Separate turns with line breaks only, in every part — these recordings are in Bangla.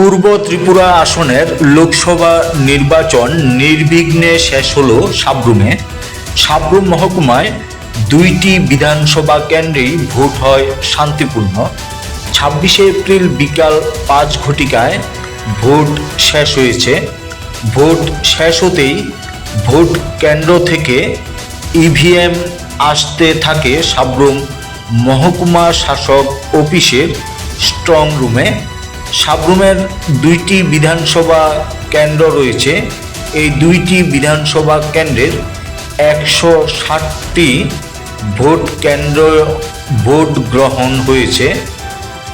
পূর্ব ত্রিপুরা আসনের লোকসভা নির্বাচন নির্বিঘ্নে শেষ হল সাবরুমে। সাবরুম মহকুমায় দুইটি বিধানসভা কেন্দ্রেই ভোট হয় শান্তিপূর্ণ। ছাব্বিশে এপ্রিল বিকাল পাঁচ ঘটিকায় ভোট শেষ হয়েছে। ভোট শেষ হতেই ভোট কেন্দ্র থেকে ইভিএম আসতে থাকে সাবরুম মহকুমা শাসক অফিসের স্ট্রং রুমে। সাব্রুমের দুইটি বিধানসভা কেন্দ্র রয়েছে। এই দুইটি বিধানসভা কেন্দ্রের একশো ষাটটি ভোট কেন্দ্র ভোট গ্রহণ হয়েছে।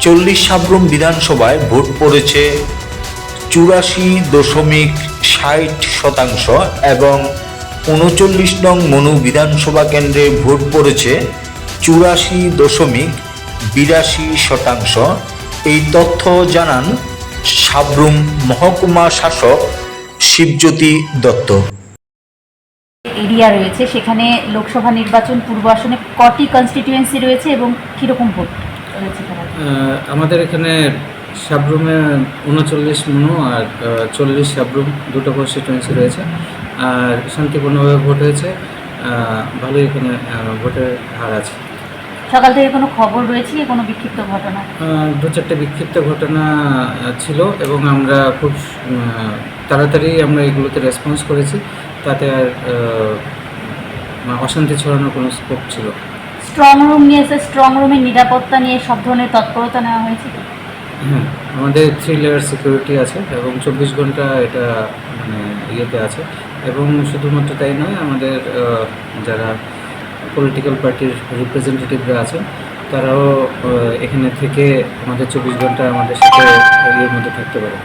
চল্লিশ সাবরুম বিধানসভায় ভোট পড়েছে চুরাশি দশমিক ষাট শতাংশ এবং উনচল্লিশ নং মনু বিধানসভা কেন্দ্রে ভোট পড়েছে চুরাশি দশমিক বিরাশি শতাংশ। এই তথ্য জানান সাবরুম মহকুমা শাসক শিবজ্যোতি দত্ত।
এরিয়া রয়েছে সেখানে লোকসভা নির্বাচন পূর্ব আসনে কটি কনস্টিটিউয়েন্সি রয়েছে এবং কীরকম ভোট রয়েছে
আমাদের এখানে সাবরুমে উনচল্লিশ মনু আর চল্লিশ সাবরুম দুটো কনস্টিটুয়েন্সি রয়েছে। আর শান্তিপূর্ণভাবে ভোট হয়েছে। ভালোই এখানে ভোটের হার আছে।
সকাল থেকে কোনো খবর রয়েছে কোনো বিক্ষিপ্ত ঘটনা?
দু চারটে বিক্ষিপ্ত ঘটনা ছিল এবং আমরা খুব তাড়াতাড়ি আমরা এগুলোতে রেসপন্স করেছি। তাতে আর অশান্তি ছড়ানোর কোনো স্কোপ ছিল।
স্ট্রং রুম নিয়ে এসে স্ট্রং রুমের নিরাপত্তা নিয়ে সব ধরনের তৎপরতা নেওয়া হয়েছে?
হ্যাঁ আমাদের থ্রি লেয়ার সিকিউরিটি আছে এবং চব্বিশ ঘণ্টা এটা মানে ইয়েতে আছে। এবং শুধুমাত্র তাই নয় আমাদের যারা পলিটিক্যাল পার্টির রিপ্রেজেন্টেটিভরা আছে তারাও এখানে থেকে আমাদের চব্বিশ ঘণ্টা আমাদের সাথে ইয়ের মধ্যে থাকতে পারে.